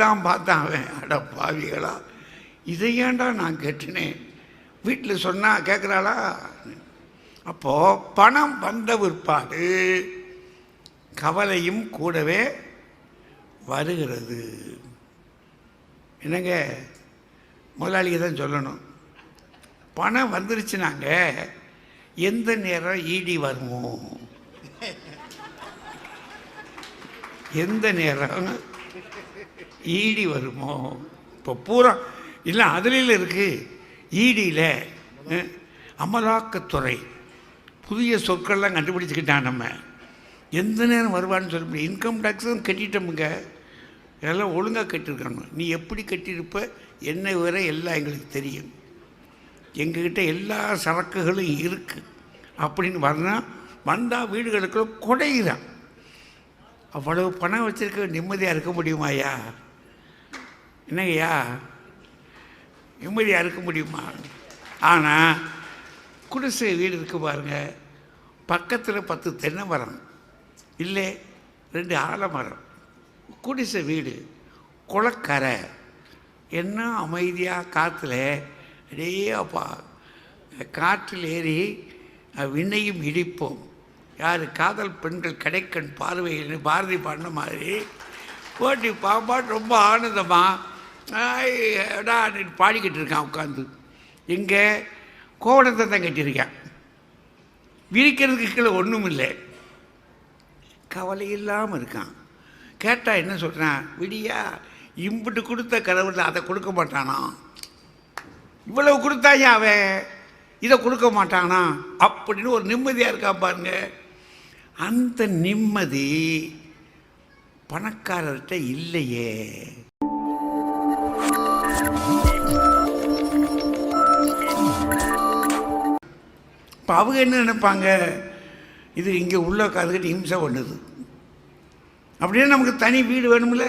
தான் பார்த்தான் அவன். அட பாவிகளா. இதை ஏன்டா நான் கேட்டினேன்? வீட்டில் சொன்னால் கேட்குறாளா அப்போது பணம் வந்த பிற்பாடு கவலையும் கூடவே வருகிறது. என்னங்க? முதலாளிக்கு தான் சொல்லணும். பணம் வந்துருச்சுனாங்க. எந்த நேரம் ஈடி வருமோ? எந்த நேரம்? ஈடி வருமோ? இப்போ பூரா இல்லை அதில் இருக்குது ஈடியில் அமலாக்கத்துறை புதிய சொற்கள்லாம் கண்டுபிடிச்சிக்கிட்டான் நம்ம. எந்த நேரம் வருவான்னு சொல்ல முடியும் இன்கம் டேக்ஸும் கட்டிட்டோமுங்க. எல்லாம் ஒழுங்காக கட்டியிருக்கணும் நீ எப்படி கட்டியிருப்ப? என்ன விவர எல்லாம் எங்களுக்கு தெரியும். எங்ககிட்ட எல்லா சரக்குகளும் இருக்குது அப்படின்னு வரணும் வந்தால் வீடுகளுக்குள்ள குடையிறான். அவ்வளவு பணம் வச்சுருக்க நிம்மதியாக இருக்க முடியுமாயா என்னங்கய்யா? நிம்மதியாக இருக்க முடியுமா? ஆனால் குடிசை வீடு இருக்கு பாருங்கள் பக்கத்தில் பத்து தென்னை மரம். இல்லை ரெண்டு ஆலமரம் குடிசை வீடு குளக்கரை. என்ன அமைதியாக காற்றுல அடே அப்பா காற்றில் ஏறி விண்ணையும் இடிப்போம். யார் காதல் பெண்கள் கடைக்கண் பார்வையில் பாரதி பாடின மாதிரி. போட்டி பாப்பாட்டு ரொம்ப ஆனந்தமாக டா பாடிக்கிட்டு இருக்கான் உட்காந்து இங்கே கோவணத்தை தான் கட்டியிருக்கேன். விரிக்கிறதுக்கு கீழே ஒன்றும் இல்லை. கவலை இல்லாமல் இருக்கான். கேட்டால் என்ன சொல்கிறான் விடியா இம்புட்டு கொடுத்த கடவுள் அதை கொடுக்க மாட்டானா? இவ்வளவு கொடுத்தாயா அவன்? இதை கொடுக்க மாட்டானா? அப்படின்னு ஒரு நிம்மதியாக இருக்கா பாருங்க. அந்த நிம்மதி பணக்காரர்கிட்ட இல்லையே. இப்போ அவங்க என்ன நினைப்பாங்க? இது இங்கே உள்ள காதுகிட்டு இம்சை பண்ணுது. அப்படியே நமக்கு தனி வீடு வேணும்ல.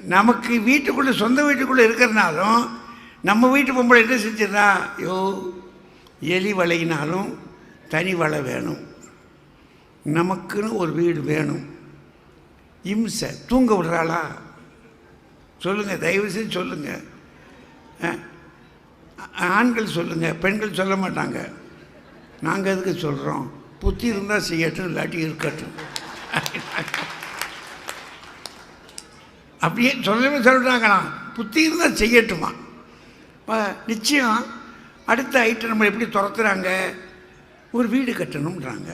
நமக்கு வீட்டுக்குள்ளே சொந்த வீட்டுக்குள்ளே இருக்கிறனாலும் நம்ம வீட்டு பொம்பளை என்ன செஞ்சிடறா ஐயோ எலி வலையினாலும் தனி வலை வேணும். நமக்குன்னு ஒரு வீடு வேணும். இம்சை. தூங்க விடுறாளா? சொல்லுங்கள் தயவு செஞ்சு சொல்லுங்கள் ஆ ஆண்கள் சொல்லுங்கள் பெண்கள் சொல்ல மாட்டாங்க. நாங்கள் எதுக்கு சொல்கிறோம் புத்தி இருந்தால் செய்யட்டும் இல்லாட்டி இருக்கட்டும். அப்படியே சொல்லவே சொல்கிறாங்களாம் புத்தி இருந்தால் செய்யட்டுமா? இப்போ நிச்சயம் அடுத்த ஐட்டம் நம்ம எப்படி துரத்துறாங்க? ஒரு வீடு கட்டணுன்றாங்க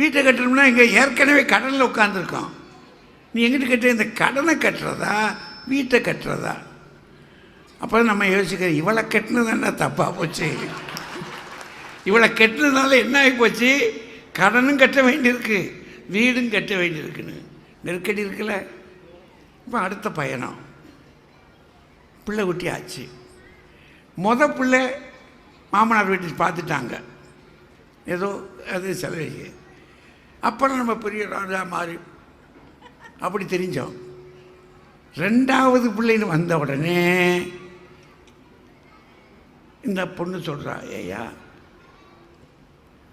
வீட்டை கட்டணும்னா இங்கே ஏற்கனவே கடனில் உட்காந்துருக்கோம் நீ எங்கிட்ட கட்ட இந்த கடனை கட்டுறதா வீட்டை கட்டுறதா? அப்போ நம்ம யோசிக்கிறோம் இவளை கட்டினது என்ன தப்பாக போச்சு. இவளை கெட்டினதுனால என்ன ஆகி போச்சு? கடனும் கட்ட வேண்டியிருக்கு வீடும் கட்ட வேண்டியிருக்குன்னு. நெருக்கடி இருக்குல்ல? இப்போ அடுத்த பயணம். பிள்ளை குட்டி ஆச்சு. மொத பிள்ளை மாமனார் வீட்டில் பார்த்துட்டாங்க. ஏதோ அது செலவு அப்புறம் நம்ம பெரிய ராஜா மாறி அப்படி தெரிஞ்சோம். ரெண்டாவது பிள்ளைன்னு வந்த உடனே இந்த பொண்ணு சொல்கிறா ஐயா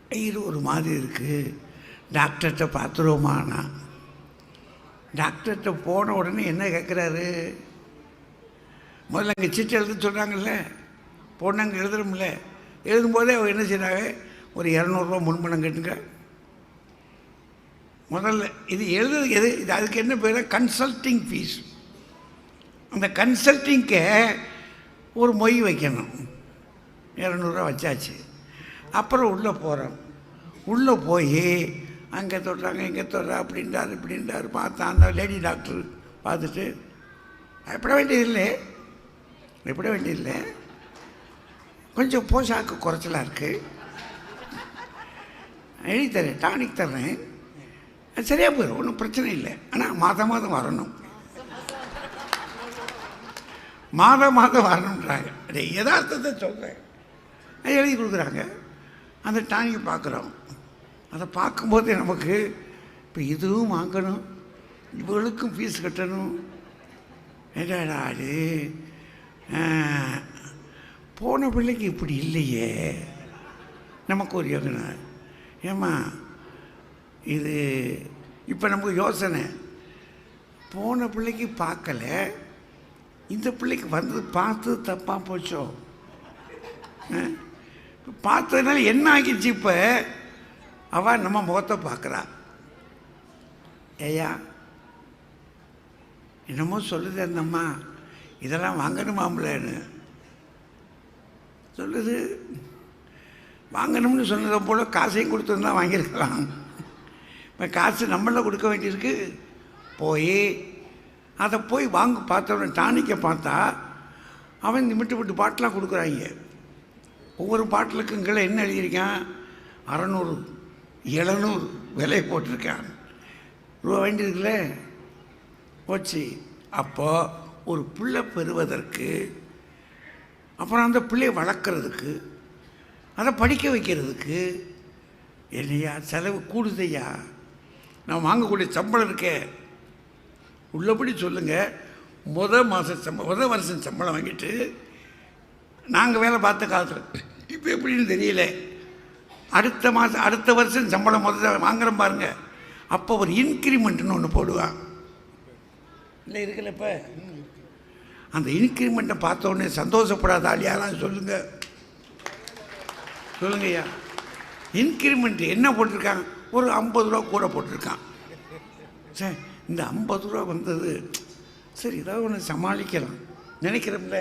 வயிறு ஒரு மாதிரி இருக்குது டாக்டர்கிட்ட பார்த்துருவோமாண்ணா டாக்டர்கிட்ட போன உடனே என்ன கேட்குறாரு முதல்ல அங்கே சீட்டு எழுத சொல்கிறாங்கல்ல பொண்ணாங்க எழுதுறோம்ல. எழுதும்போதே அவங்க என்ன செய்கிறாங்க ஒரு இரநூறுவா முன்பணம் கட்டுங்க. முதல்ல இது எழுதுறது எது? இது அதுக்கு என்ன பேர்? கன்சல்டிங் ஃபீஸ் அந்த கன்சல்டிங்க்கு ஒரு மொய் வைக்கணும். இரநூறுவா வச்சாச்சு. அப்புறம் உள்ளே போகிறோம் உள்ளே போய் அங்கே தொடுறாங்க இங்கே தொடுறா அப்படின்றாரு இப்படின்றாரு பார்த்தா அந்த லேடி டாக்டர் பார்த்துட்டு பயப்பட வேண்டியதில்லை. பயப்பட வேண்டியதில்லை. கொஞ்சம் போஷாக்கு குறைச்சலாக இருக்குது எழுதி தரேன் டானிக் தர்றேன். அது சரியாக போயிடும் ஒன்றும் பிரச்சனை இல்லை. ஆனால் மாதம் மாதம் வரணும். மாதம் மாதம் வரணுன்றாங்க அடே யதார்த்தத்தை சொல்கிறேன் எழுதி கொடுக்குறாங்க. அந்த டானிக்கை பார்க்குறோம். அதை பார்க்கும்போதே நமக்கு இப்போ இதுவும் வாங்கணும். இவர்களுக்கும் ஃபீஸ் கட்டணும். என்னடா அது? போன பிள்ளைக்கு இப்படி இல்லையே. நமக்கு ஒரு யோசனை. ஏம்மா இது இப்போ நமக்கு யோசனை. போன பிள்ளைக்கு பார்க்கல. இந்த பிள்ளைக்கு வந்து பார்த்து தப்பாக போச்சோ? ஆ? பார்த்ததுனால என்ன ஆகிடுச்சு இப்போ? அவள் நம்ம முகத்தை பார்க்குறா. ஏயா என்னமோ சொல்லுது அந்த அம்மா. இதெல்லாம் வாங்கணுமாம்லன்னு சொல்லுது வாங்கணும்னு சொன்னதை போல் காசையும் கொடுத்துருந்தா வாங்கியிருக்கலாம். இப்போ காசு நம்மள கொடுக்க வேண்டியிருக்கு. போய் அதை போய் வாங்க பார்த்தவன டானிக்கை பார்த்தா அவன் நிமிட்டு விட்டு பாட்டெலாம் கொடுக்குறாங்க. ஒவ்வொரு பாட்டிலுக்கும் கீழே என்ன எழுதியிருக்கான்? அறநூறு எழுநூறு விலை போட்டிருக்கான். ரூபா வேண்டியிருக்குல்ல போச்சு. அப்போ ஒரு பிள்ளை பெறுவதற்கு அப்புறம் அந்த பிள்ளையை வளர்க்குறதுக்கு அதை படிக்க வைக்கிறதுக்கு இல்லையா செலவு கூடுதையா நான் வாங்கக்கூடிய சம்பளம் இருக்கே. உள்ளபடி சொல்லுங்கள் முத மாத சம்பளம் முத வருஷம் சம்பளம் வாங்கிட்டு நாங்கள் வேலை பார்த்த காலத்தில். இப்போ எப்படின்னு தெரியல. அடுத்த மாதம் அடுத்த வருஷம் சம்பளம் முதல்ல வாங்குறோம் பாருங்க. அப்போ ஒரு இன்க்ரிமெண்ட்னு ஒன்று போடுவான் இல்லை இருக்குல்ல இப்போ? அந்த இன்க்ரிமெண்ட்டை பார்த்த சந்தோஷப்படாத ஆளியாலாம் சொல்லுங்கள் சொல்லுங்க. ஐயா. இன்க்ரிமெண்ட் என்ன போட்டிருக்காங்க? ஒரு ஐம்பது ரூபா கூட போட்டிருக்கான். சரி இந்த ஐம்பது ரூபா வந்தது சரி ஏதாவது ஒன்று சமாளிக்கலாம். நினைக்கிறோம்ல?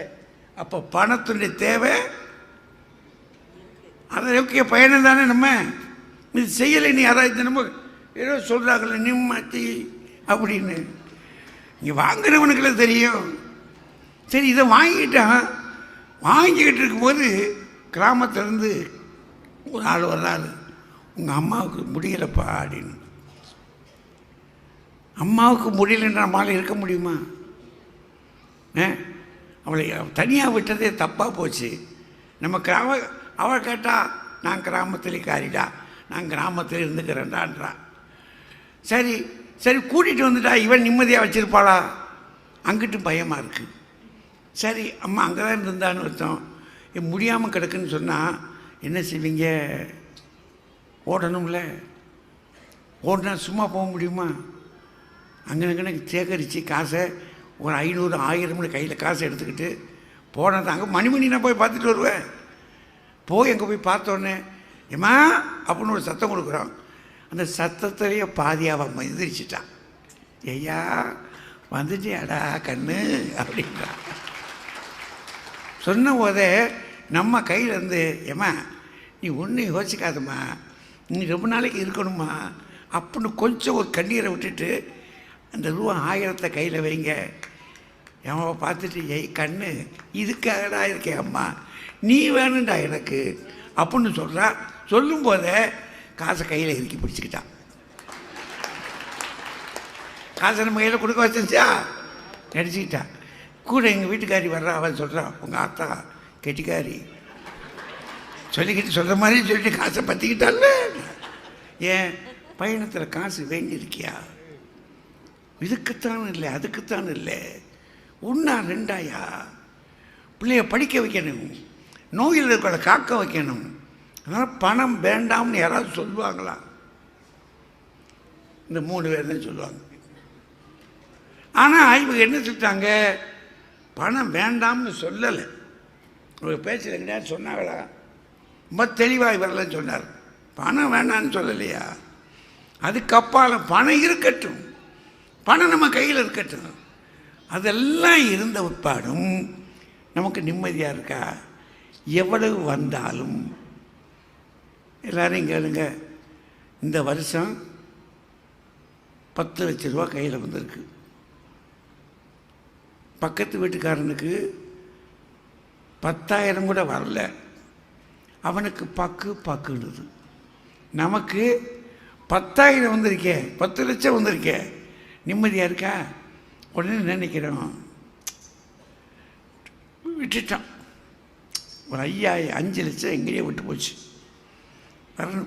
அப்போ பணத்துடைய தேவை அதை நோக்கிய பயணம் தானே நம்ம? இது செய்யலை நீ யாராவது நம்ம ஏதோ சொல்கிறாங்களே நிம்மதி அப்படின்னு. இங்கே வாங்குறவனுக்குள்ள தெரியும். சரி இதை வாங்கிட்டான் வாங்கிக்கிட்டு இருக்கும்போது கிராமத்துலேருந்து ஒரு ஆள் வர்றாரு. உங்கள் அம்மாவுக்கு முடியலப்பா அப்படின்னு. அம்மாவுக்கு முடியலன்ற நம்மளால் இருக்க முடியுமா? ஆ? அவளை தனியாக விட்டதே தப்பாக போச்சு. நம்ம கிராம அவள் கேட்டா நான் கிராமத்தில் காரிடா நான் கிராமத்தில் இருந்துக்கிறேன்டான்றா. சரி சரி கூட்டிகிட்டு வந்துட்டா இவன் நிம்மதியாக வச்சுருப்பாளா? அங்கிட்டும் பயமாக இருக்குது சரி அம்மா அங்கே தான் இருந்தான்னு அர்த்தம். முடியாமல் கிடக்குன்னு சொன்னால் என்ன செய்வீங்க? ஓடணும்ல. ஓடினா சும்மா போக முடியுமா? அங்கே சேகரித்து காசை ஒரு ஐநூறு ஆயிரம்னு கையில் காசு எடுத்துக்கிட்டு போனது அங்கே மணிமணி நான் போய் பார்த்துட்டு வருவேன். போய் அங்கே போய் பார்த்தோன்னே ஏமா அப்படின்னு ஒரு சத்தம் கொடுக்குறோம் அந்த சத்தத்திலேயே பாதியாக அவன் எந்திரிச்சிட்டான் ஐயா வந்துட்டியாடா கண்ணு? அப்படின்றா சொன்ன போதே நம்ம கையில் ஏமா நீ ஒன்றும் யோசிக்காதம்மா. நீ ரொம்ப நாளைக்கு இருக்கணுமா அப்படின்னு கொஞ்சம் ஒரு கண்ணீரை விட்டுட்டு அந்த ரூபா ஆயிரத்தை கையில் வைங்க. எவன் பார்த்துட்டு ஏய் கண்ணு இதுக்காகடா இருக்கேன் அம்மா. நீ வேணும்டா எனக்கு. அப்படின்னு சொல்கிறான் சொல்லும் போதே காசை கையில் இறுக்கி பிடிச்சிக்கிட்டான் காசை நம்ம கையில் கொடுக்க வச்சிருச்சா நடிச்சுக்கிட்டான் கூட எங்கள் வீட்டுக்காரி வர்றா அவன் சொல்கிறான் உங்கள் ஆத்தா கெட்டிக்காரி. சொல்லிக்கிட்டு சொல்கிற மாதிரி சொல்லிட்டு காசை பற்றிக்கிட்டால ஏன் பயணத்தில் காசு வேண்டியிருக்கியா? இதுக்குத்தான் இல்லை அதுக்குத்தான் இல்லை. ஒன்றா ரெண்டாயா? பிள்ளைய படிக்க வைக்கணும். நோயில் இருக்கிற காக்க வைக்கணும். அதனால் பணம் வேண்டாம்னு யாராவது சொல்லுவாங்களா? இந்த மூணு பேர் தான் சொல்லுவாங்க. ஆனால் இவங்க என்ன சொல்லிட்டாங்க? பணம் வேண்டாம்னு சொல்லலை. ஒரு பேச்சில் கிடையாது சொன்னாங்களா? ரொம்ப தெளிவாக இவரெல்லாம் சொன்னார். பணம் வேண்டாம்னு சொல்லலையா? அதுக்கப்பால் பணம் இருக்கட்டும். பணம் நம்ம கையில் இருக்கட்டும். அதெல்லாம் இருந்த உட்பாடும் நமக்கு நிம்மதியாக இருக்கா? எவ்வளவு வந்தாலும்? எல்லோரும் கேளுங்க. இந்த வருஷம் பத்து லட்ச ரூபா கையில் வந்திருக்கு. பக்கத்து வீட்டுக்காரனுக்கு பத்தாயிரம் கூட வரல. அவனுக்கு பக்கு பக்குன்றது நமக்கு பத்தாயிரம் வந்திருக்கே பத்து லட்சம் வந்திருக்கே. நிம்மதியாக இருக்கா? உடனே நினைக்கிறோம் விட்டுட்டான். ஒரு ஐயாயிரம் அஞ்சு லட்சம் எங்கேயே விட்டு போச்சு. வரணும்.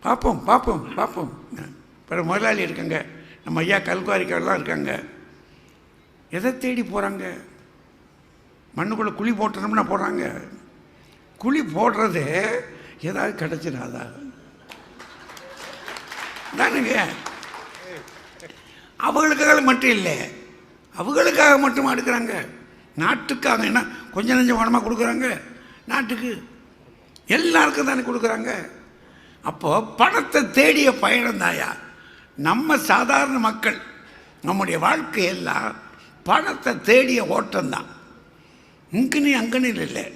பார்ப்போம் பார்ப்போம் பார்ப்போம் பிற முதலாளி இருக்காங்க. நம்ம ஐயா கல்குவாரிக்கெல்லாம் இருக்காங்க. எதை தேடி போகிறாங்க மண்ணுக்குள்ளே குழி போட்டணும்னா போடுறாங்க குழி போடுறது ஏதாவது கிடச்சிடாதா தானுங்க. அவங்களுக்காக மட்டும் இல்லை அவங்களுக்காக மட்டுமா எடுக்கிறாங்க நாட்டுக்காக என்ன கொஞ்சம் நஞ்சம் பணமாக கொடுக்குறாங்க? நாட்டுக்கு எல்லாருக்கும் தானே கொடுக்குறாங்க? அப்போது பணத்தை தேடிய பயணம் தாயா நம்ம சாதாரண மக்கள் நம்முடைய வாழ்க்கையெல்லாம் பணத்தை தேடிய ஓட்டம்தான் இங்கனி அங்கனி இல்லை.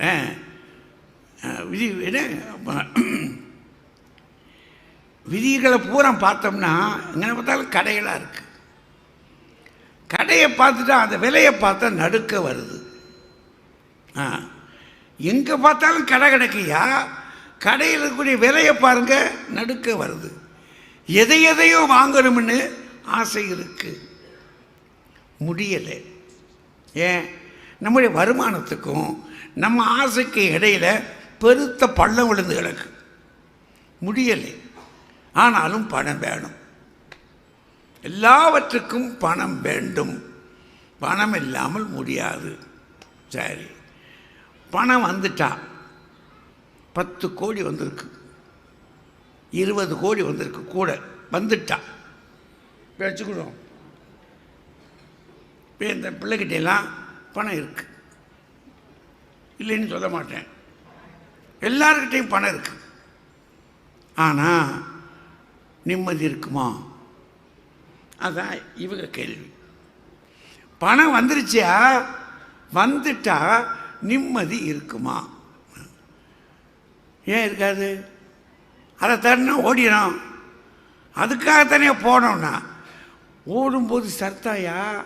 ஆ, ஆ, விதி என்ன? விதிகளை பூரா பார்த்தோம்னா எங்கே பார்த்தாலும் கடைகளாக இருக்குது கடையை பார்த்துட்டா அந்த விலையை பார்த்தா நடுக்க வருது. ஆ. எங்கே பார்த்தாலும் கடை கிடைக்கையா? கடையில் இருக்கக்கூடிய விலையை பாருங்கள் நடுக்க வருது. எதை எதையோ வாங்கணும்னு ஆசை இருக்குது முடியலை. ஏன்? நம்முடைய வருமானத்துக்கும் நம்ம ஆசைக்கு இடையில பெருத்த பள்ளம் விழுந்து கிடக்கு. முடியலை. ஆனாலும் பணம் வேணும். எல்லாவற்றுக்கும் பணம் வேண்டும். பணம் இல்லாமல் முடியாது. சரி. பணம் வந்துட்டா பத்து கோடி வந்திருக்கு. இருபது கோடி வந்திருக்கு கூட வந்துட்டா. வச்சுக்கிறோம் இப்போ இந்த பிள்ளைகிட்டெல்லாம் பணம் இருக்குது இல்லைன்னு சொல்ல மாட்டேன். எல்லாருக்கிட்டேயும் பணம் இருக்குது ஆனால் நிம்மதி இருக்குமா? அதான் இவங்க கேள்வி. பணம் வந்துருச்சியா வந்துட்டா நிம்மதி இருக்குமா? ஏன் இருக்காது? அதை தரனா ஓடிடும் அதுக்காகத்தானே போனோம்னா? ஓடும்போது சர்த்தாயா?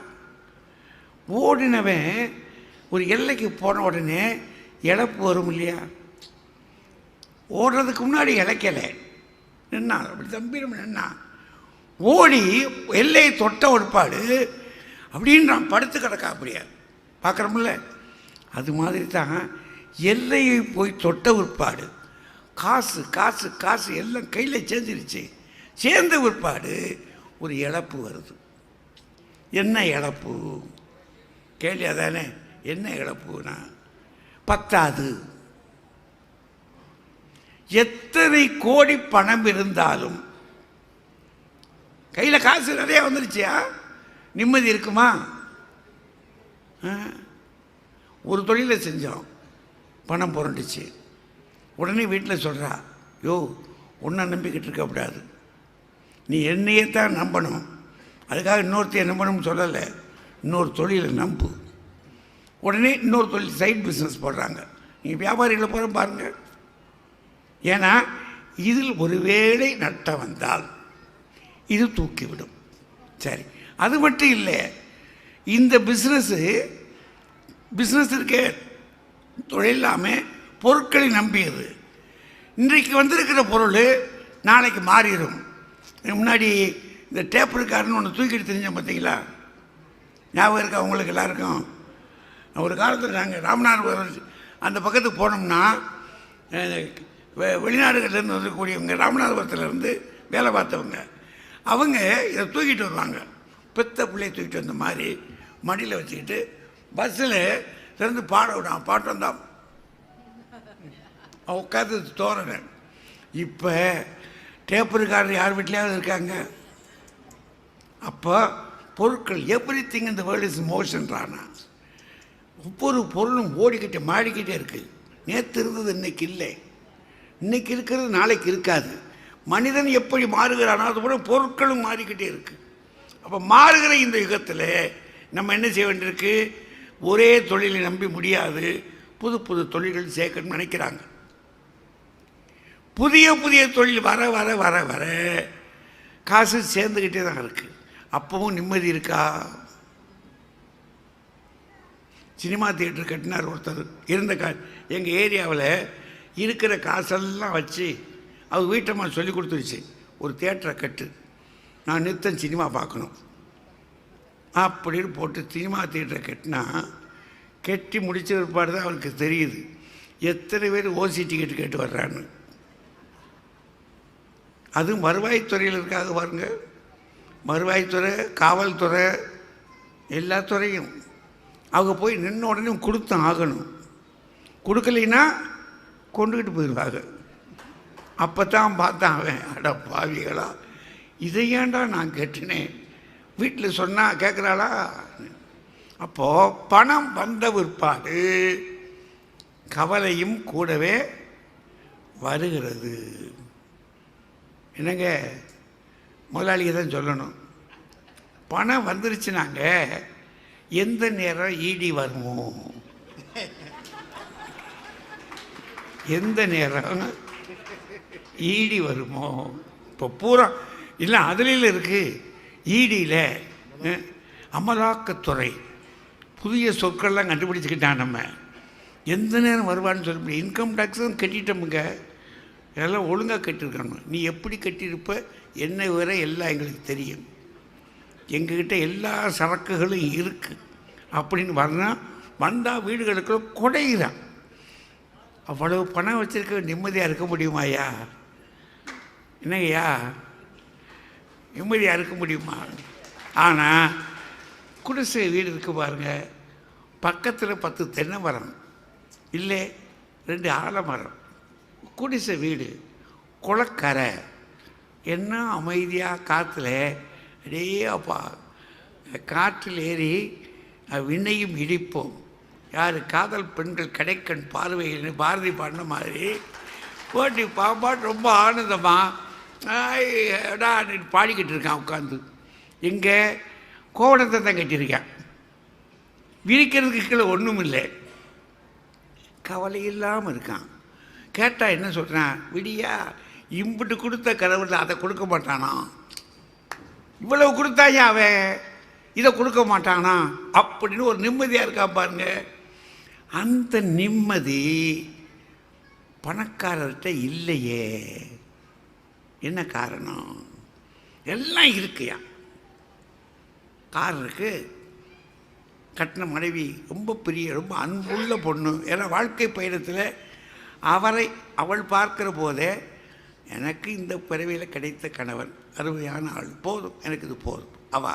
ஓடினவன் ஒரு எல்லைக்கு போன உடனே இழப்பு வரும் இல்லையா? ஓடுறதுக்கு முன்னாடி இழைக்கலை. நின்னான் அப்படி தம்பிடும் நின்னான் ஓடி எல்லையை தொட்ட ஒருப்பாடு அப்படின்றான் படுத்து கிடக்கா அப்படியா. பார்க்குறோம்ல? அது மாதிரி தான் எல்லையை போய் தொட்ட உட்பாடு காசு காசு காசு எல்லாம் கையில் சேர்ந்துருச்சு. சேர்ந்த உட்பாடு ஒரு இழப்பு வருது. என்ன இழப்பு? கேள்வி அதானே என்ன இழப்புனா பத்தாது. எத்தனை கோடி பணம் இருந்தாலும். கையில் காசு நிறைய வந்துருச்சியா? நிம்மதி இருக்குமா? ஒரு தொழிலை செஞ்சோம். பணம் புரண்டுச்சு. உடனே வீட்டில் சொல்கிறா யோ ஒன்றை நம்பிக்கிட்டு இருக்கக்கூடாது நீ என்னையே தான் நம்பணும். அதுக்காக இன்னொருத்தையை நம்பணும்னு சொல்லலை. இன்னொரு தொழிலை நம்பு. உடனே இன்னொரு தொழில் சைட் பிஸ்னஸ் போடுறாங்க. நீங்கள் வியாபாரிகளை போகிற பாருங்கள் ஏன்னா இதில் ஒருவேளை நட்டம் வந்தால் இது தூக்கிவிடும். சரி அது மட்டும் இல்லை இந்த பிஸ்னஸ்ஸு பிஸ்னஸ் இருக்கே தொழில் பொருட்களை நம்பியது. இன்றைக்கு வந்திருக்கிற பொருள் நாளைக்கு மாறிடும். முன்னாடி இந்த டேப் இருக்காருன்னு ஒன்று தூக்கிட்டு தெரிஞ்சோம் பார்த்தீங்களா? ஞாபகம் இருக்கா உங்களுக்கு எல்லாருக்கும்? ஒரு காலத்தில் நாங்கள் ராமநாதபுரம் அந்த பக்கத்துக்கு போனோம்னா வெளிநாடுகள்லேருந்து வந்துக்கூடியவங்க ராமநாதபுரத்துலேருந்து வேலை பார்த்தவங்க. அவங்க இதை தூக்கிட்டு வருவாங்க. பெத்த பிள்ளையை தூக்கிட்டு வந்த மாதிரி மடியில் வச்சுக்கிட்டு பஸ்ஸில் திறந்து பாட விடான் பாட்டு தான் உட்காந்து தோரணை இப்போ டேப்பருக்காரர் யார் வீட்லையாவது இருக்காங்க? அப்போ பொருட்கள் எவ்ரி திங் இந்த வேர்ல்ட் இஸ் மோஷன்றானா ஒவ்வொரு பொருளும் ஓடிக்கிட்டே மாடிக்கிட்டே இருக்குது நேற்று இருந்தது இன்றைக்கி இல்லை. இன்னைக்கு இருக்கிறது நாளைக்கு இருக்காது. மனிதன் எப்படி மாறுகிறானோ அது போல பொருட்களும் மாறிக்கிட்டே இருக்கு. அப்போ மாறுகிற இந்த யுகத்தில் நம்ம என்ன செய்ய வேண்டியிருக்கு? ஒரே தொழிலை நம்பி முடியாது. புது புது தொழில்கள் சேர்க்கணும்னு நினைக்கிறாங்க. புதிய புதிய தொழில் வர வர வர வர காசு சேர்ந்துக்கிட்டே தான் இருக்குது அப்பவும் நிம்மதி இருக்கா? சினிமா தியேட்டர் கட்டினார் ஒருத்தர். இருந்த கா எங்கள் ஏரியாவில் இருக்கிற காசெல்லாம் வச்சு அவங்க வீட்டம்மா சொல்லி கொடுத்துருச்சு. ஒரு தேட்டரை கட்டு. நான் நித்தம் சினிமா பார்க்கணும். அப்படின்னு போட்டு சினிமா தேட்டரை கட்டினா கட்டி முடிச்ச பிற்பாடு தான் அவருக்கு தெரியுது. எத்தனை பேர் ஓசி டிக்கெட் கேட்டு வர்றான்னு. அதுவும் வருவாய்த்துறையில் இருக்காங்க பாருங்க. வருவாய்த்துறை காவல்துறை எல்லா துறையும். அவங்க போய் நின்ன உடனே கொடுத்தான் ஆகணும். கொடுக்கலைன்னா கொண்டுக்கிட்டு போயிடுவாங்க அப்போ தான் பார்த்தான் அவன் அட பாவிகளா இதை ஏன்டா நான் கேட்டினேன் வீட்டில் சொன்னால் கேட்குறாளா அப்போது பணம் வந்த பிற்பாடு கவலையும் கூடவே வருகிறது. என்னங்க? முதலாளியை தான் சொல்லணும். பணம் வந்துருச்சுனாங்க எந்த நேரம் ஈடி வருமோ? எந்த நேரம் ஈடி வருமோ? இப்போ பூரா இல்லை அதுல இருக்குது ஈடியில் அமலாக்கத்துறை புதிய சொற்கள்லாம் கண்டுபிடிச்சிக்கிட்டான் நம்ம. எந்த நேரம் வருவான்னு சொல்ல முடியும் இன்கம் டேக்ஸும் கட்டிட்டோமுங்க. இதெல்லாம் ஒழுங்காக கட்டியிருக்கணும் நீ எப்படி கட்டியிருப்ப? என்ன விவர எல்லாம் எங்களுக்கு தெரியும். எங்ககிட்ட எல்லா சரக்குகளும் இருக்குது அப்படின்னு வர்றான் வந்தால் வீடுகளுக்குள்ள குடையிறான். அவ்வளவு பணம் வச்சிருக்க நிம்மதியாக இருக்க முடியுமாய்யா? என்னங்கய்யா? நிம்மதியாக இருக்க முடியுமா? ஆனால் குடிசை வீடு இருக்கு பாருங்கள் பக்கத்தில் பத்து தென்னை மரம். இல்லை ரெண்டு ஆலமரம் குடிசை வீடு. குளக்கரை. என்ன அமைதியாக காற்றுல அப்படியே அப்பா காற்றில் ஏறி விண்ணையும் இடிப்போம். யார் காதல் பெண்கள் கடைக்கண் பார்வையில் பாரதி பாடின மாதிரி. போட்டி பாப்பாட்டு ரொம்ப ஆனந்தமாக டா பாடிக்கிட்டு இருக்கான் உட்காந்து இங்கே கோவணத்தை தான் கட்டியிருக்கேன். விரிக்கிறதுக்கு கீழே ஒன்றும் இல்லை. கவலை இல்லாமல் இருக்கான். கேட்டால் என்ன சொல்கிறான் விடியா இம்புட்டு கொடுத்த கடவுள் அதை கொடுக்க மாட்டானா? இவ்வளவு கொடுத்தாயா அவன்? இதை கொடுக்க மாட்டானா? அப்படின்னு ஒரு நிம்மதியாக இருக்கா பாருங்கள் அந்த நிம்மதி பணக்காரர்கிட்ட இல்லையே. என்ன காரணம்? எல்லாம் இருக்குயா? காரணருக்கு கட்டின மனைவி ரொம்ப பெரிய ரொம்ப அன்புள்ள பொண்ணு. ஏன்னா வாழ்க்கை பயணத்தில் அவரை அவள் பார்க்கிற போதே எனக்கு இந்த பிறவியில் கிடைத்த கணவன் அருமையான ஆள். போதும் எனக்கு இது போதும். அவ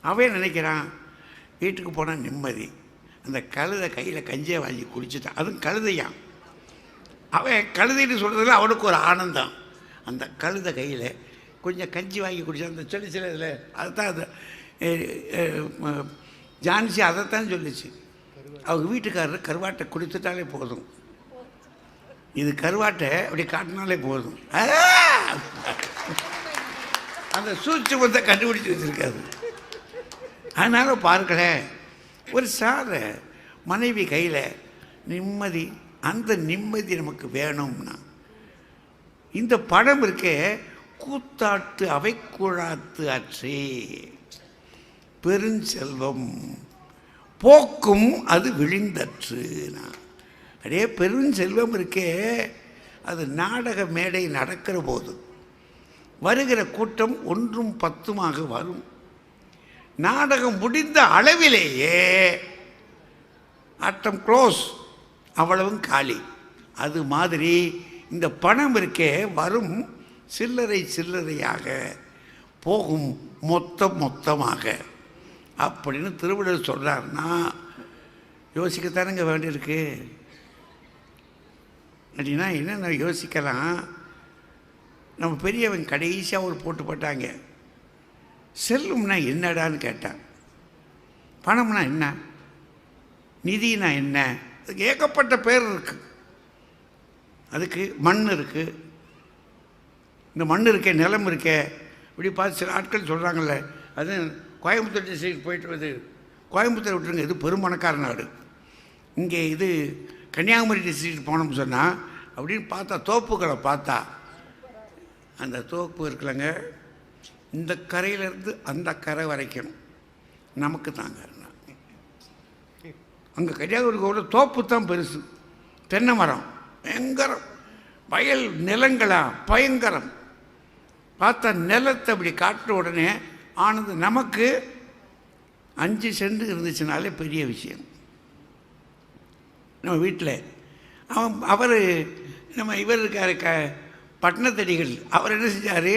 அவன் நினைக்கிறான் வீட்டுக்கு போனால் நிம்மதி. அந்த கழுதை கையில் கஞ்சியை வாங்கி குடிச்சிட்டான். அதுவும் கழுதையான் அவன் கழுதைன்னு சொல்கிறதுல அவனுக்கு ஒரு ஆனந்தம். அந்த கழுதை கையில் கொஞ்சம் கஞ்சி வாங்கி குடிச்சா அந்த சொல்லி சில இதில் அதுதான் அது ஜான்சி அதைத்தான் சொல்லிச்சு. அவங்க வீட்டுக்காரர் கருவாட்டை குடித்துட்டாலே போதும். இது கருவாட்டை அப்படி காட்டினாலே போதும். அந்த சூட்சமத்தை கண்டுபிடிச்சி வச்சிருக்காரு. அதனால பார்க்கலேன் ஒரு சாரை மனைவி கையில் நிம்மதி அந்த நிம்மதி நமக்கு வேணும்னா இந்த படம் இருக்கே கூத்தாட்டு அவை குழாத்து அற்றே பெருஞ்செல்வம் போக்கும் அது விழிந்தற்றுனா அடே பெருஞ்செல்வம் இருக்கே அது நாடக மேடை நடக்கிற போது வருகிற கூட்டம் ஒன்றும் பத்துமாக வரும். நாடகம் முடிந்த அளவிலேயே ஆட்டம் க்ளோஸ் அவ்வளவும் காலி. அது மாதிரி இந்த பணம் இருக்கே வரும் சில்லறை சில்லறையாக போகும் மொத்தம் மொத்தமாக. அப்படின்னு திருவிழா சொல்கிறாருன்னா யோசிக்கத்தானுங்க வேண்டியிருக்கு? அப்படின்னா என்னென்ன யோசிக்கலாம்? நம்ம பெரியவன் கடைசியாக ஒரு போட்டு போட்டாங்க. செல்லும்னா என்னடான்னு கேட்டான் பணம்னா என்ன? நிதினா என்ன? அதுக்கு ஏகப்பட்ட பேர் இருக்குது அதுக்கு மண் இருக்குது இந்த மண் இருக்கே நிலம் இருக்கே. இப்படி பார்த்து சில ஆட்கள் சொல்கிறாங்கல்ல அது கோயம்புத்தூர் டிஸ்ட்ரிக்ட் போயிட்டு வருது. கோயம்புத்தூர் விட்டுருங்க இது பெருமணக்கார நாடு. இங்கே இது கன்னியாகுமரி டிஸ்ட்ரிக்ட் போனோம்னு சொன்னால் அப்படின்னு பார்த்தா தோப்புகளை பார்த்தா அந்த தோப்பு இருக்குல்லங்க இந்த கரையிலேருந்து அந்த கரை வரைக்கும் நமக்கு தாங்க அங்கே கன்னியாகுமரி கோவில் தோப்பு தான் பெருசு. தென்னை மரம் பயங்கரம். வயல் நிலங்களா பயங்கரம். பார்த்தா நிலத்தை அப்படி காட்டுற உடனே ஆனது நமக்கு அஞ்சு சென்ட் இருந்துச்சுனாலே பெரிய விஷயம். நம்ம வீட்டில் அவன் அவர் நம்ம இவர் இருக்காரு க பட்டணத்தடிகள். அவர் என்ன செஞ்சார்?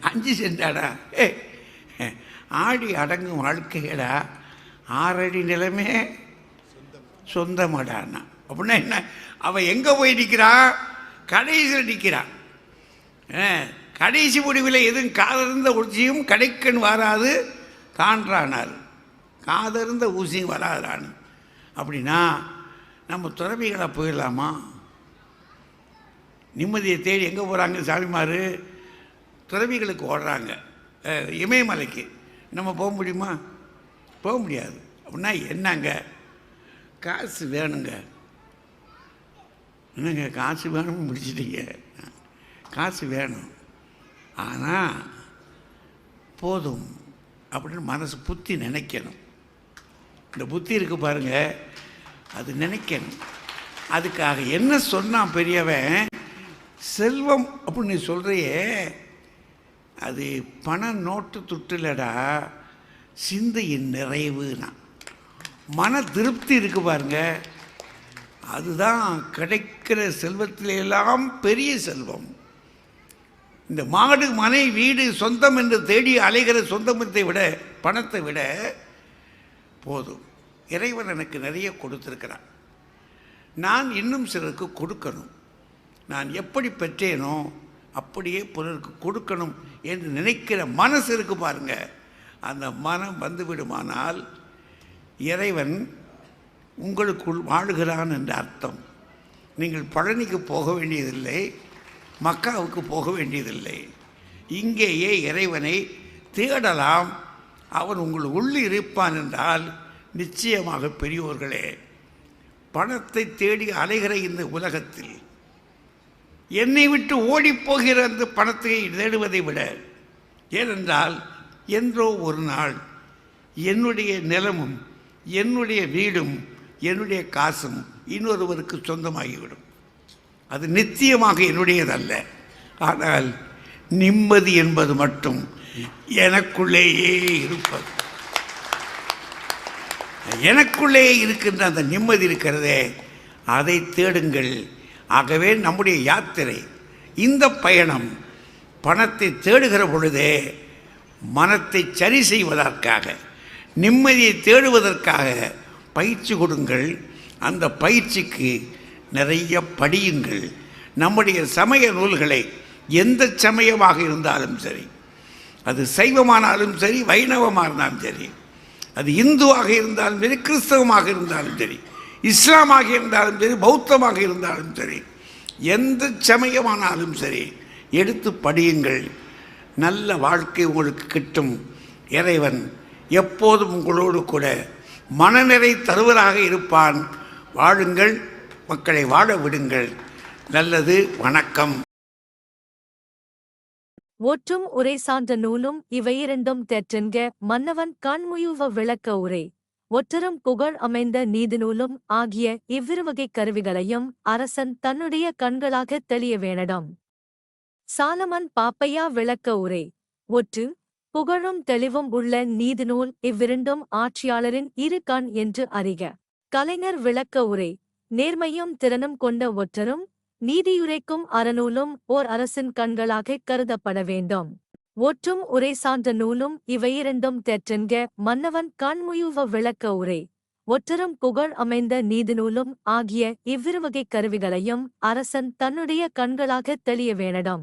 அஞ்சு சென்டாடா? ஏ ஆடி அடங்கும் வாழ்க்கைகளா ஆறடி நிலமே சொந்தமாடான்னா. அப்படின்னா என்ன? அவன் எங்கே போய் நிற்கிறான் கடைசியில் நிற்கிறான் கடைசி முடிவில் எதுவும் காதறிந்த உச்சியும் கடைக்கண் வராது காண்றானார். காதறிந்த ஊசியும் வராதான்னு. அப்படின்னா நம்ம துறவிகளாக போயிடலாமா? நிம்மதியை தேடி எங்கே போகிறாங்க சாமிமார்? துறவிகளுக்கு ஓடுறாங்க. இமயமலைக்கு. நம்ம போக முடியுமா? போக முடியாது. அப்படின்னா என்னங்க? காசு வேணுங்க. என்னங்க? காசு வேணும்னு முடிச்சிட்டீங்க. காசு வேணும். ஆனால் போதும். அப்படின்னு மனசு புத்தி நினைக்கணும். இந்த புத்தி இருக்குது பாருங்கள் அது நினைக்கணும். அதுக்காக என்ன சொன்னான் பெரியவன்? செல்வம் அப்படின்னு நீ சொல்கிறையே அது பண நோட்டு துட்டுலடா சிந்தையின் நிறைவுனா. மன திருப்தி இருக்கு பாருங்க. அதுதான் கிடைக்கிற செல்வத்திலெல்லாம் பெரிய செல்வம். இந்த மாடு மனை வீடு சொந்தம் என்று தேடி அலைகிற சொந்தமத்தை விட பணத்தை விட போதும். இறைவன் எனக்கு நிறைய கொடுத்துருக்கிறான். நான் இன்னும் சிலருக்கு கொடுக்கணும். நான் எப்படி பெற்றேனோ அப்படியே பிறருக்கு கொடுக்கணும் என்று நினைக்கிற மனசு இருக்கு பாருங்க. அந்த மனம் வந்துவிடுமானால் இறைவன் உங்களுக்குள் வாழுகிறான் என்ற அர்த்தம். நீங்கள் பழனிக்கு போக வேண்டியதில்லை மக்காவுக்கு போக வேண்டியதில்லை. இங்கேயே இறைவனை தேடலாம். அவன் உங்கள் உள்ளே இருப்பான் என்றால் நிச்சயமாக பெரியோர்களே பணத்தை தேடி அலைகிற இந்த உலகத்தில் என்னை விட்டு ஓடிப்போகிற அந்த பணத்தை தேடுவதை விட ஏனென்றால் என்றோ ஒரு நாள் என்னுடைய நிலமும் என்னுடைய வீடும் என்னுடைய காசும் இன்னொருவருக்கு சொந்தமாகிவிடும். அது நிச்சயமாக என்னுடையதல்ல. ஆனால் நிம்மதி என்பது மட்டும் எனக்குள்ளேயே இருப்பது. எனக்குள்ளேயே இருக்கின்ற அந்த நிம்மதி இருக்கிறதே அதை தேடுங்கள். ஆகவே நம்முடைய யாத்திரை இந்த பயணம் பணத்தை தேடுகிற பொழுதே மனத்தை சரி செய்வதற்காக நிம்மதியை தேடுவதற்காக பயிற்சி கொடுங்கள். அந்த பயிற்சிக்கு நிறைய படியுங்கள். நம்முடைய சமய நூல்களை எந்த சமயமாக இருந்தாலும் சரி அது சைவமானாலும் சரி வைணவமாக இருந்தாலும் சரி அது இந்துவாக இருந்தாலும் சரி கிறிஸ்தவமாக இருந்தாலும் சரி இஸ்லாமாக இருந்தாலும் சரி பௌத்தமாக இருந்தாலும் சரி எந்த சமயமானாலும் சரி எடுத்து படியுங்கள். நல்ல வாழ்க்கை உங்களுக்கு கிட்டும். இறைவன் எப்போதும் உங்களோடு கூட மனநிறை தருவராக இருப்பான். வாழுங்கள் மக்களை வாழ விடுங்கள். நல்லது வணக்கம். ஒற்றும் உரை சார்ந்த நூலும் இவையிரண்டும் தெற்றென்க மன்னவன் கண்முயுவ விளக்க உரை. ஒற்றரும் புகழ் அமைந்த நீதிநூலும் ஆகிய இவ்விருவகைக் கருவிகளையும் அரசன் தன்னுடைய கண்களாகத் தெளிய வேணடம். சாலமன் பாப்பையா விளக்க உரை ஒற்று புகழும் தெளிவும் உள்ள நீதிநூல் இவ்விரண்டும் ஆட்சியாளரின் இரு கண் என்று அறிக. கலைஞர் விளக்க உரை நேர்மையும் திறனும் கொண்ட ஒற்றரும் நீதியுரைக்கும் அறநூலும் ஓர் அரசின் கண்களாகக் கருதப்பட வேண்டும். ஒற்றும் உரை சான்ற நூலும் இவையிரண்டும் தெற்றென்க மன்னவன் கண்முயுவ விளக்க உரை. ஒற்றரும் புகழ் அமைந்த நீதிநூலும் ஆகிய இவ்விருவகைக் கருவிகளையும் அரசன் தன்னுடைய கண்களாகத் தெளிய வேணடம்.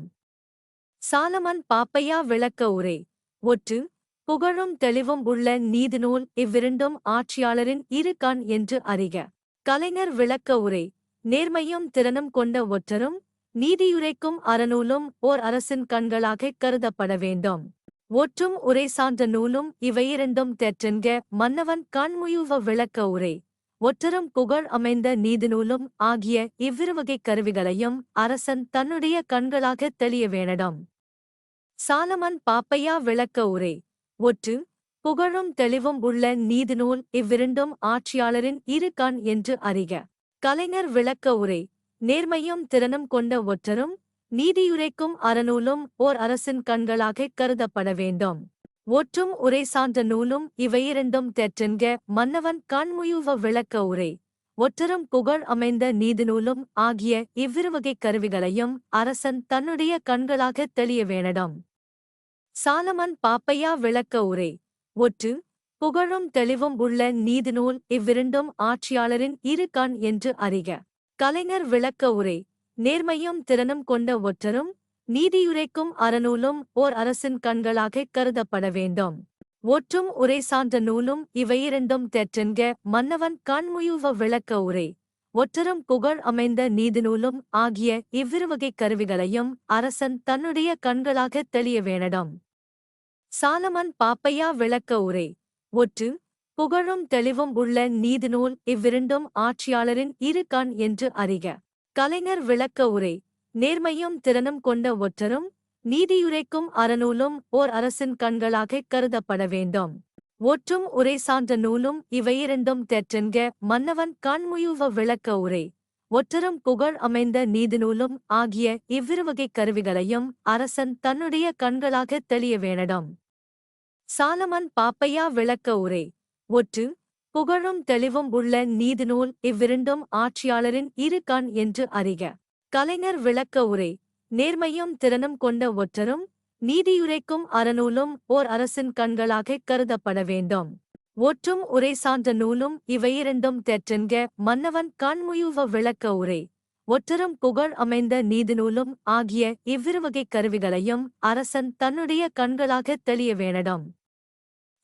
சாலமன் பாப்பையா விளக்க உரை. ஒற்று புகழும் தெளிவும் உள்ள நீதிநூல் இவ்விரண்டும் ஆட்சியாளரின் இரு கண் என்று அறிக. கலைஞர் விளக்க உரை. நேர்மையும் திறனும் கொண்ட ஒற்றரும் நீதியுரைக்கும் அறநூலும் ஓர் அரசின் கண்களாகக் கருதப்பட வேண்டும். ஒற்றும் உரை சான்ற நூலும் இவையிரண்டும் தெற்றென்க மன்னவன் கண்முயுவ விளக்க உரை. ஒற்றரும் புகழ் அமைந்த நீதிநூலும் ஆகிய இவ்விருவகைக் கருவிகளையும் அரசன் தன்னுடைய கண்களாகத் தெளிய வேணடம். சாலமன் பாப்பையா விளக்க உரை. ஒற்று புகழும் தெளிவும் உள்ள நீதிநூல் இவ்விரண்டும் ஆட்சியாளரின் இரு கண் என்று அறிக. கலைஞர் விளக்க உரை. நேர்மையும் திறனும் கொண்ட ஒற்றரும் நீதியுரைக்கும் அறநூலும் ஓர் அரசின் கண்களாகக் கருதப்பட வேண்டும். ஒற்றும் உரை சான்ற நூலும் இவையிரண்டும் தெற்றென்க மன்னவன் கண்முயுவ விளக்க உரை. ஒற்றரும் புகழ் அமைந்த நீதிநூலும் ஆகிய இவ்விருவகைக் கருவிகளையும் அரசன் தன்னுடைய கண்களாகத் தெளிய வேணடம். சாலமன் பாப்பையா விளக்க உரை. ஒற்று புகழும் தெளிவும் உள்ள நீதிநூல் இவ்விரண்டும் ஆட்சியாளரின் இரு கண் என்று அறிக. கலைஞர் விளக்க உரை. நேர்மையும் திறனும் கொண்ட ஒற்றரும் நீதியுரைக்கும் அறநூலும் ஓர் அரசின் கண்களாகக் கருதப்பட வேண்டும். ஒற்றும் உரை சான்ற நூலும் இவையிரண்டும் தெற்றென்க மன்னவன் கண்முயுவ விளக்க உரை. ஒற்றரும் புகழ் அமைந்த நீதிநூலும் ஆகிய இவ்விருவகைக் கருவிகளையும் அரசன் தன்னுடைய கண்களாகத் தெளிய வேணடம். சாலமன் பாப்பையா விளக்க உரை. ஒற்று புகழும் தெளிவும் உள்ள நீதிநூல் இவ்விரண்டும் ஆட்சியாளரின் இரு கண் என்று அறிக. கலைஞர் விளக்க உரை. நேர்மையும் திறனும் கொண்ட ஒற்றரும் நீதியுரைக்கும் அறநூலும் ஓர் அரசின் கண்களாகக் கருதப்பட வேண்டும். ஒற்றும் உரை சான்ற நூலும் இவையிரண்டும் தெற்றென்க மன்னவன் கண்முயுவ விளக்க உரை. ஒற்றரும் புகழ் அமைந்த நீதிநூலும் ஆகிய இவ்விருவகைக் கருவிகளையும் அரசன் தன்னுடைய கண்களாகத் தெளிய வேணடம். சாலமன் பாப்பையா விளக்க உரை. ஒற்று புகழும் தெளிவும் உள்ள நீதிநூல் இவ்விரண்டும் ஆட்சியாளரின் இரு கண் என்று அறிக. கலைஞர் விளக்க உரை நேர்மையும் திறனும் கொண்ட ஒற்றரும் நீதியுரைக்கும் அறநூலும் ஓர் அரசின் கண்களாகக் கருதப்பட வேண்டும். ஒற்றும் உரை சான்ற நூலும் இவையிரண்டும் தெற்றென்க மன்னவன் கண்முயுவ விளக்க உரை. ஒற்றரும் புகழ் அமைந்த நீதிநூலும் ஆகிய இவ்விருவகைக் கருவிகளையும் அரசன் தன்னுடைய கண்களாகத் தெளிய வேணடம்.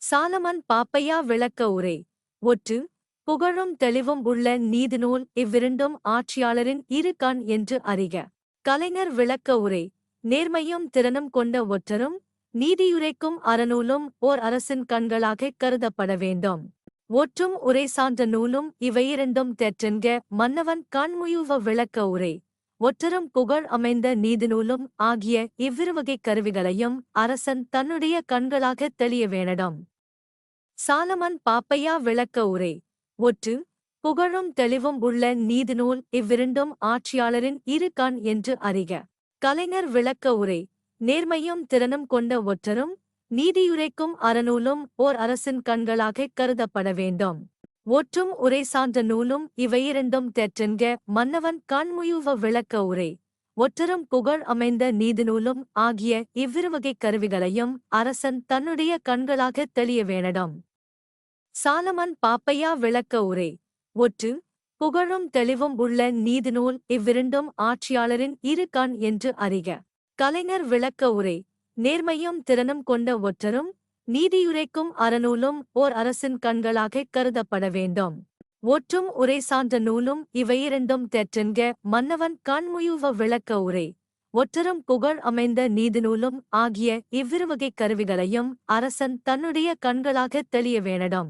சாலமன் பாப்பையா விளக்க உரை. ஒற்று புகழும் தெளிவும் உள்ள நீதிநூல் இவ்விரண்டும் ஆட்சியாளரின் இரு கண் என்று அறிக. கலைஞர் விளக்க உரை நேர்மையும் திறனும் கொண்ட ஒற்றரும் நீதியுரைக்கும் அறநூலும் ஓர் அரசின் கண்களாகக் கருதப்பட வேண்டும். ஒற்றும் உரை சான்ற நூலும் இவையிரண்டும் தெற்றென்க மன்னவன் கண்முயுவ விளக்க உரை. ஒற்றரும் புகழ் அமைந்த நீதிநூலும் ஆகிய இவ்விருவகைக் கருவிகளையும் அரசன் தன்னுடைய கண்களாகத் தெளிய வேணடம். சாலமன் பாப்பையா விளக்க உரை. ஒற்று புகழும் தெளிவும் உள்ள நீதிநூல் இவ்விரண்டும் ஆட்சியாளரின் இரு கண் என்று அறிக. கலைஞர் விளக்க உரை. நேர்மையும் திறனும் கொண்ட ஒற்றரும் நீதியுரைக்கும் அறநூலும் ஓர் அரசின் கண்களாகக் கருதப்பட வேண்டும். ஒற்றும் உரை சான்ற நூலும் இவையிரண்டும் தெற்றென்க மன்னவன் கண்முயுவ விளக்க உரை. ஒற்றரும் புகழ் அமைந்த நீதிநூலும் ஆகிய இவ்விருவகைக் கருவிகளையும் அரசன் தன்னுடைய கண்களாகத் தெளிய வேணடம் சாலமன் பாப்பையா விளக்க உரை. ஒற்று புகழும் தெளிவும் உள்ள நீதிநூல் இவ்விரண்டும் ஆட்சியாளரின் இரு கண் என்று அறிக. கலைஞர் விளக்க உரை. நேர்மையும் திறனும் கொண்ட ஒற்றரும் நீதியுரைக்கும் அறநூலும் ஓர் அரசின் கண்களாகக் கருதப்பட வேண்டும். ஒற்றும் உரை சான்ற நூலும் இவையிரண்டும் தெற்றென்க மன்னவன் கண்முயுவ விளக்க உரை. ஒற்றரும் புகழ் அமைந்த நீதிநூலும் ஆகிய இவ்விருவகைக் கருவிகளையும் அரசன் தன்னுடைய கண்களாகத் தெளிய வேணடம்.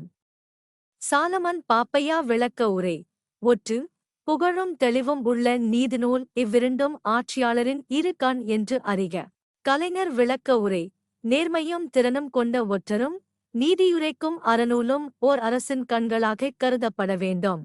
சாலமன் பாப்பையா விளக்க உரை. ஒற்று புகழும் தெளிவும் உள்ள நீதிநூல் இவ்விரண்டும் ஆட்சியாளரின் இரு கண் என்று அறிக. கலைஞர் விளக்க உரை. நேர்மையும் திறனும் கொண்ட ஒற்றரும் நீதியுரைக்கும் அறநூலும் ஓர் அரசின் கண்களாகக் கருதப்பட வேண்டும்.